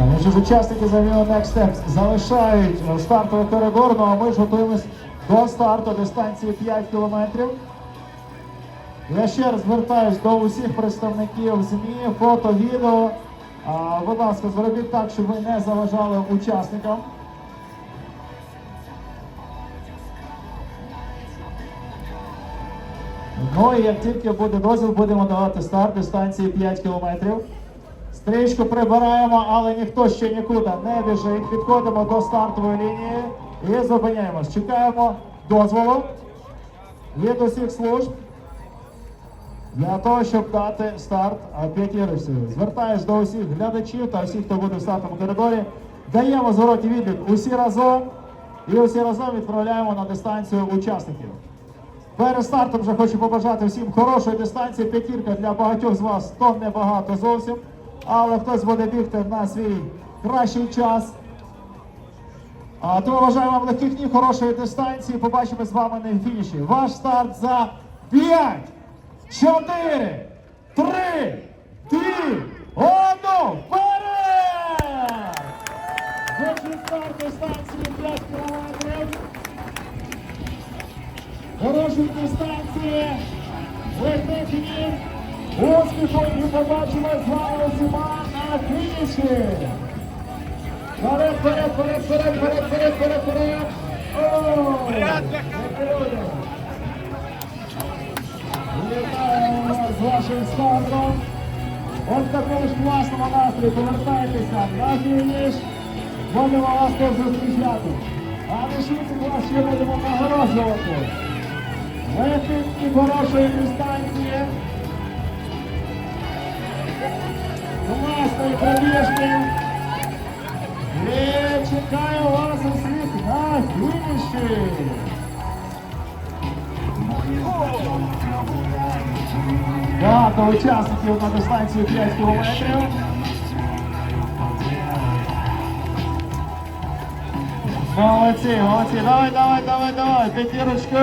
Конечно учасники заміну Next Steps залишають е, стартовий коридор, ну а ми ж готуємось до старту дистанції 5 кілометрів. Я ще раз звертаюсь до усіх представників ЗМІ, фото, відео. А, будь ласка, зробіть так, щоб ви не заважали учасникам. Ну і як тільки буде дозвіл, будемо давати старт дистанції 5 кілометрів. Стрічку прибираємо, але ніхто ще нікуди не біжить. Підходимо до стартової лінії і зупиняємось. Чекаємо дозволу від усіх служб для того, щоб дати старт а, п'ятірочці. Звертаюсь до усіх глядачів та усіх, хто буде в стартовому коридорі. Даємо зворотній відлік усі разом і усі разом відправляємо на дистанцію учасників. Перед стартом вже хочу побажати всім хорошої дистанції. П'ятірка для багатьох з вас то небагато зовсім, але хтось буде бігти на свій кращий час. А, тому бажаю вам легких ніг, хорошої дистанції. Побачимо з вами на фініші. Ваш старт за 5, 4, 3, 2, 1, вперед! Вихід старт дистанції 5 кілометрів. Хорошої дистанції, легких ніг, успіху і побачимо з вами усіма на фініші. Вперед, вперед, вперед, вперед, вперед, вперед, вперед, вперед. Вітаємо вас з вашим стартом. От в такому ж класному настрої повертайтеся на фініш. Будемо вас тут зустрічати. А лишиться вас ще будемо нагороджувати. Легких і хорошої дистанції. Класної пробіжки. І чекаю вас усіх на фініші. Багато учасників на дистанції 5 кілометрів. Молодці, молодці. Давай, давай, давай, давай. П'ятірочку.